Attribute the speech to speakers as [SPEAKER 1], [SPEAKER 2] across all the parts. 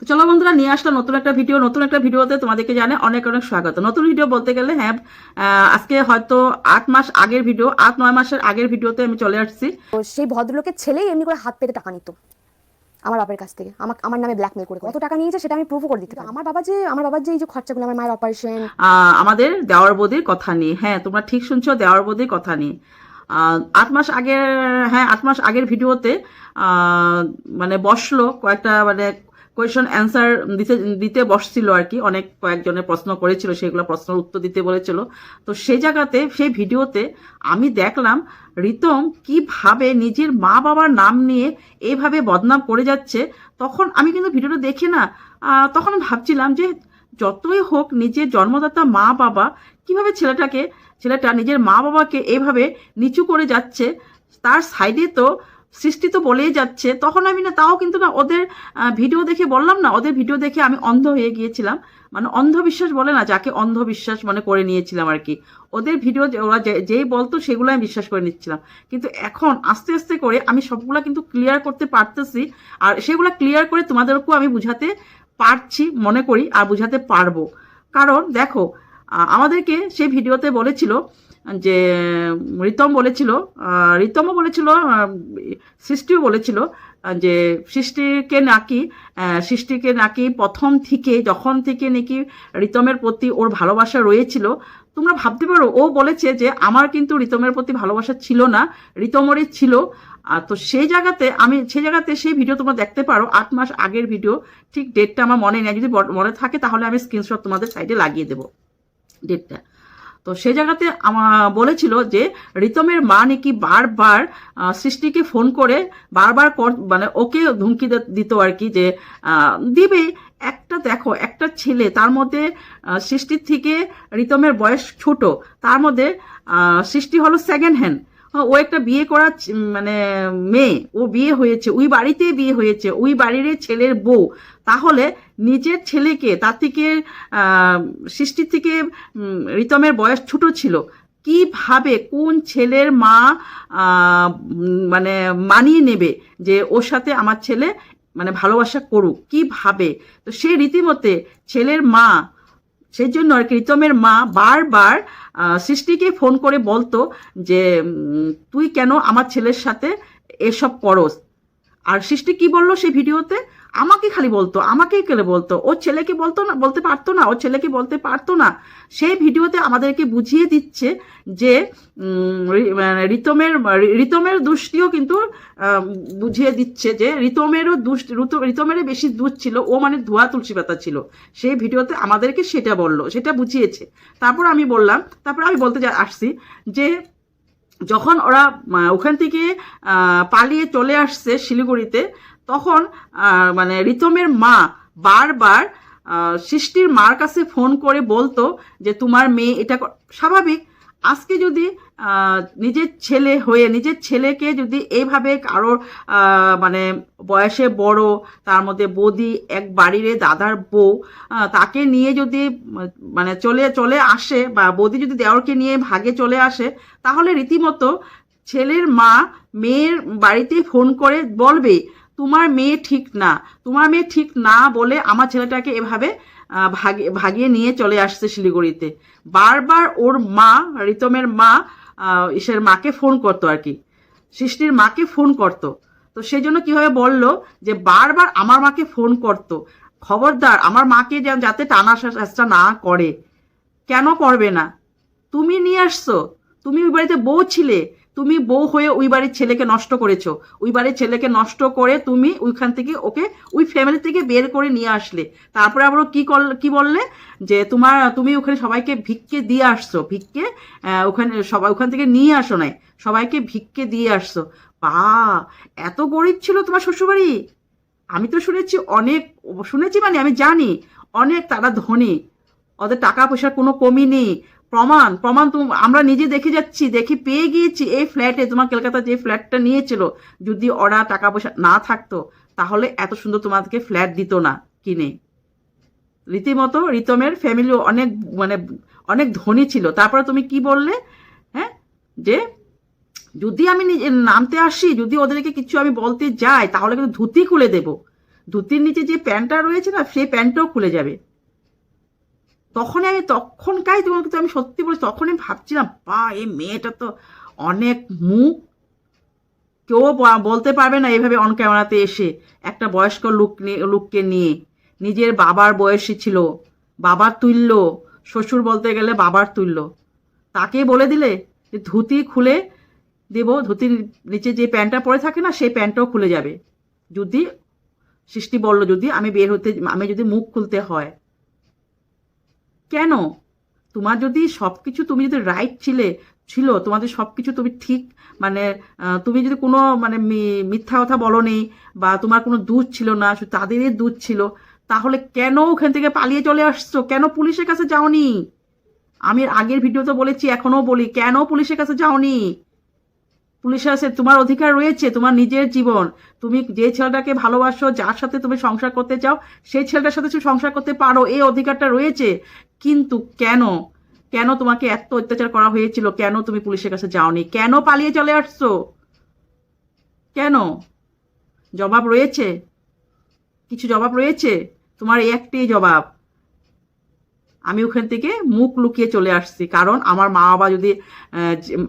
[SPEAKER 1] তো চলো বন্ধুরা নিয়ে আসলাম নতুন একটা ভিডিও নতুন একটা ভিডিওতে তোমাদেরকে জানে অনেক অনেক স্বাগত। নতুন ভিডিও বলতে গেলে হ্যাঁ আজকে হয়তো আট মাস আগের ভিডিও আট নয় মাসের আগের ভিডিওতে আমি চলে আসছি।
[SPEAKER 2] সেই ভদ্রলোকের ছেলেই এমনি করে হাত পেতে টাকা নিত আমার বাবার কাছ থেকে। আমার আমার নামে ব্ল্যাকমেল করে কত টাকা নিয়েছে সেটা আমি প্রুফও করে দিতে আমার বাবা যে আমার বাবার যে এই যে খরচাগুলো আমার মায়ের অপারেশন
[SPEAKER 1] আমাদের দেওয়ার বৌদির কথা নিয়ে। হ্যাঁ তোমরা ঠিক শুনছো দেওয়ার বৌদির কথা নিয়ে। আহ, আট মাস আগের হ্যাঁ আট মাস আগের ভিডিওতে মানে বসল কয়েকটা মানে কোয়েশন অ্যান্সার দিতে দিতে বসছিল আর কি। অনেক কয়েকজনের প্রশ্ন করেছিল, সেগুলো প্রশ্নের উত্তর দিতে বলেছিল। তো সেই জায়গাতে, সেই ভিডিওতে আমি দেখলাম, রিতম কীভাবে নিজের মা বাবার নাম নিয়ে এইভাবে বদনাম করে যাচ্ছে। তখন আমি কিন্তু ভিডিওটা দেখে না তখন ভাবছিলাম যে যতই হোক নিজের জন্মদাতা মা বাবা কীভাবে ছেলেটাকে, ছেলেটা নিজের মা বাবাকে এভাবে নিচু করে যাচ্ছে, তার সাইডে তো সৃষ্টি তো বলেই যাচ্ছে, তখন আমি না, তাও কিন্তু না, ওদের ভিডিও দেখে বললাম না, ওদের ভিডিও দেখে আমি অন্ধ হয়ে গিয়েছিলাম। মানে অন্ধবিশ্বাস বলে না, যাকে অন্ধবিশ্বাস মানে করে নিয়েছিলাম আর কি। ওদের ভিডিও ওরা যেই বলতো, সেগুলো আমি বিশ্বাস করে নিচ্ছিলাম। কিন্তু এখন আস্তে আস্তে করে আমি সবগুলা কিন্তু ক্লিয়ার করতে পারতেছি, আর সেগুলো ক্লিয়ার করে তোমাদেরকেও আমি বুঝাতে পারছি, মনে করি, আর বুঝাতে পারব। কারণ দেখো আমাদেরকে সেই ভিডিওতে বলেছিল যে, রিতম বলেছিল রিতমও বলেছিল সৃষ্টিও বলেছিল যে সৃষ্টিকে নাকি সৃষ্টিকে নাকি প্রথম থেকে, যখন থেকে নাকি রিতমের প্রতি ওর ভালোবাসা রয়েছিল, তোমরা ভাবতে পারো, ও বলেছে যে আমার কিন্তু রিতমের প্রতি ভালোবাসা ছিল না, রিতমেরই ছিল আর তো সেই জায়গাতে আমি, সেই জায়গাতে সেই ভিডিও তোমরা দেখতে পারো, আট মাস আগের ভিডিও, ঠিক ডেটটা আমার মনে নেই, যদি মনে থাকে তাহলে আমি স্ক্রিনশট তোমাদের সাইডে লাগিয়ে দেবো, ডেটটা। তো সে জায়গাতে বলেছিল যে রিতমের মা নাকি বারবার সৃষ্টিকে ফোন করে বারবার মানে ওকে ধুমকি দিত আর কি যে দিবে, একটা দেখো, একটা ছেলে, তার মধ্যে সৃষ্টির থেকে রিতমের বয়স ছোট, তার মধ্যে সৃষ্টি হলো সেকেন্ড হ্যান্ড ও একটা বিয়ে করা মানে মেয়ে। ও বিয়ে হয়েছে, ওই বাড়িতে বিয়ে হয়েছে, ওই বাড়ির ছেলের বউ। তাহলে নিজের ছেলেকে, তার থেকে সৃষ্টির থেকে রিতমের বয়স ছোট ছিল। কীভাবে, কোন ছেলের মা মানে মানিয়ে নেবে যে ওর সাথে আমার ছেলে মানে ভালোবাসা করুক? কীভাবে? তো সে রীতিমতে ছেলের মা সেই জন্য আর কি রিতমের মা বারবার সৃষ্টিকে ফোন করে বলতো যে তুই কেন আমার ছেলের সাথে এসব করস? আর সৃষ্টি কি বলল সেই ভিডিওতে? আমাকে খালি বলতো, আমাকেই কেলে বলতো? ওর ছেলেকে বলতো না, বলতে পারতো না ওর ছেলেকে বলতে পারতো না। সেই ভিডিওতে আমাদেরকে বুঝিয়ে দিচ্ছে যে মানে রিতমের রিতমের দুষ্টিও কিন্তু বুঝিয়ে দিচ্ছে যে, রিতমেরও দুষ্ট রিতমেরও বেশি দুধ ছিল, ও মানে ধোয়া তুলসী পাতা ছিল। সেই ভিডিওতে আমাদেরকে সেটা বলল, সেটা বুঝিয়েছে। তারপর আমি বললাম, তারপর আমি বলতে যা, আসছি যে, যখন ওরা ওখান থেকে পালিয়ে চলে আসছে শিলিগুড়িতে তখন মানে রিতমের মা বারবার সৃষ্টির মার কাছে ফোন করে বলতো যে তোমার মেয়ে এটা স্বাভাবিক। আজকে যদি নিজের ছেলে হয়ে, নিজের ছেলেকে যদি এইভাবে কারোর মানে বয়সে বড়, তার মধ্যে বৌদি, এক বাড়ির দাদার বউ তাকে নিয়ে যদি মানে চলে চলে আসে বা বৌদি যদি দেওরকে নিয়ে ভাগে চলে আসে, তাহলে রীতিমতো ছেলের মা মেয়ের বাড়িতে ফোন করে বলবে তোমার মেয়ে ঠিক না। তোমার মেয়ে ঠিক না বলে আমার ছেলেটাকে এভাবে ভাগে, ভাগিয়ে নিয়ে চলে আসছে শিলিগুড়িতে। বারবার ওর মা, রিতমের মা ইসের মাকে ফোন করতো আর কি। সৃষ্টির মাকে ফোন করতো। তো সেই জন্য কীভাবে বলল যে বারবার আমার মাকে ফোন করতো। খবরদার, আমার মাকে যেন যাতে টানা চেষ্টা না করে। কেন করবে না? তুমি নিয়ে আসছো। তুমি ওই বাড়িতে বউ ছিলে। তুমি বউ হয়ে ওই বাড়ির ছেলেকে নষ্ট করেছ। ওই বাড়ির ছেলেকে নষ্ট করে তুমি ওইখান থেকে ওকে ওই ফ্যামিলি থেকে বের করে নিয়ে আসলে। তারপরে আবার কি করল কি বললে? যে তোমার, তুমি ওখানে সবাইকে ভিক্ষে দিয়ে আসছো। ভিক্ষে ওখানে সবাই, ওখান থেকে নিয়ে আসো নাই। সবাইকে ভিক্ষে দিয়ে আসছো। বা, এত গরিব ছিল তোমার শ্বশুরবাড়ি? আমি তো শুনেছি অনেক, শুনেছি মানে আমি জানি, অনেক তারা ধনী। ওদের টাকা পয়সার কোনো কমি নেই। প্রমাণ প্রমাণ তো আমরা নিজে দেখে যাচ্ছি, দেখে পেয়ে গিয়েছি এই ফ্ল্যাটে তোমার কলকাতা যে ফ্ল্যাটটা নিয়েছিল, যদি ওরা টাকা পয়সা না থাকতো, তাহলে এত সুন্দর তোমাদেরকে ফ্ল্যাট দিত না কিনে রীতিমতো রিতমের ফ্যামিলি অনেক মানে অনেক ধনী ছিল। তারপরে তুমি কি বললে? হ্যাঁ? যে যদি আমি নিজে নামতে আসি, যদি ওদেরকে কিছু আমি বলতে যাই, তাহলে কিন্তু ধুতি খুলে দেব। ধুতির নিচে যে প্যান্টটা রয়েছে না, সেই প্যান্টটাও খুলে যাবে। তখনই আমি তখনকাই তোমাকে তো আমি সত্যি বলি তখনই ভাবছিলাম বা এই মেয়েটা তো অনেক মুখ। কেউ বলতে পারবে না এভাবে অন ক্যামেরাতে এসে একটা বয়স্ক লোক লোককে নিয়ে। নিজের বাবার বয়সী ছিল, বাবার তুল্য, শ্বশুর বলতে গেলে বাবার তুল্য। তাকে বলে দিলে যে ধুতি খুলে দেব, ধুতির নিচে যে প্যান্টটা পরে থাকে না, সেই প্যান্টটাও খুলে যাবে। যদি সৃষ্টি বলল, যদি আমি বের হতে, আমি যদি মুখ খুলতে হয় কেন? তোমার যদি সব কিছু তুমি যদি রাইট ছিলে, ছিল, তোমাদের সব কিছু তুমি ঠিক মানে তুমি যদি কোনো মানে মিথ্যা কথা বলো নেই বা তোমার কোনো দুধ ছিল না তাদেরই দুধ ছিল, তাহলে কেন ওখান থেকে পালিয়ে চলে আসছো? কেন পুলিশের কাছে যাওনি? আমি আগের ভিডিওতে বলেছি, এখনও বলি, কেন পুলিশের কাছে যাওনি? পুলিশের আছে, তোমার অধিকার রয়েছে, তোমার নিজের জীবন। তুমি যে ছেলেটাকে ভালোবাসো, যার সাথে তুমি সংসার করতে চাও, সেই ছেলেটার সাথে তুমি সংসার করতে পারো, এই অধিকারটা রয়েছে। কিন্তু কেন? কেন তোমাকে এত অত্যাচার করা হয়েছিল? কেন তুমি পুলিশের কাছে যাওনি? কেন পালিয়ে চলে আসছো? কেন? জবাব রয়েছে। কিছু জবাব রয়েছে? তোমার এই একটাই জবাব। আমি ওখান থেকে মুখ লুকিয়ে চলে আসছি। কারণ আমার মা বাবা যদি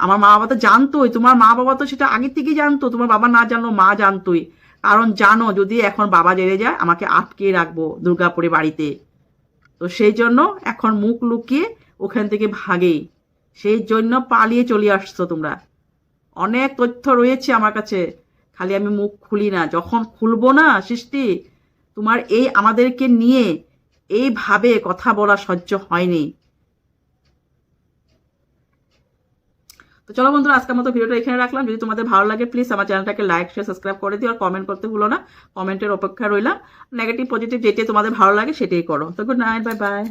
[SPEAKER 1] আমার মা বাবা তো জানতোই। তোমার মা বাবা তো সেটা আগে থেকেই জানতো। তোমার বাবা না জানলো মা জানতোই। কারণ জানো, যদি এখন বাবা জেনে যায়, আমাকে আটকে রাখব দুর্গাপুরে বাড়িতে। তো সেই জন্য এখন মুখ লুকিয়ে ওখান থেকে ভাগে সেই জন্য পালিয়ে চলে আসছো তোমরা। অনেক তথ্য রয়েছে আমার কাছে। খালি আমি মুখ খুলি না। যখন খুলবো না সৃষ্টি, তোমার এই আমাদেরকে নিয়ে এইভাবে কথা বলা সহ্য হয়নি। তো চলো বন্ধুরা, আজকের মতো ভিডিওটা এখানে রাখলাম। যদি তোমাদের ভালো লাগে প্লিজ আমার চ্যানেলটাকে লাইক শেয়ার সাবস্ক্রাইব করে দিও আর কমেন্ট করতে ভুলো না। কমেন্টের অপেক্ষা রইলাম। নেগেটিভ পজিটিভ যেটি তোমাদের ভালো লাগে সেটাই করো। তো গুড নাইট বাই বাই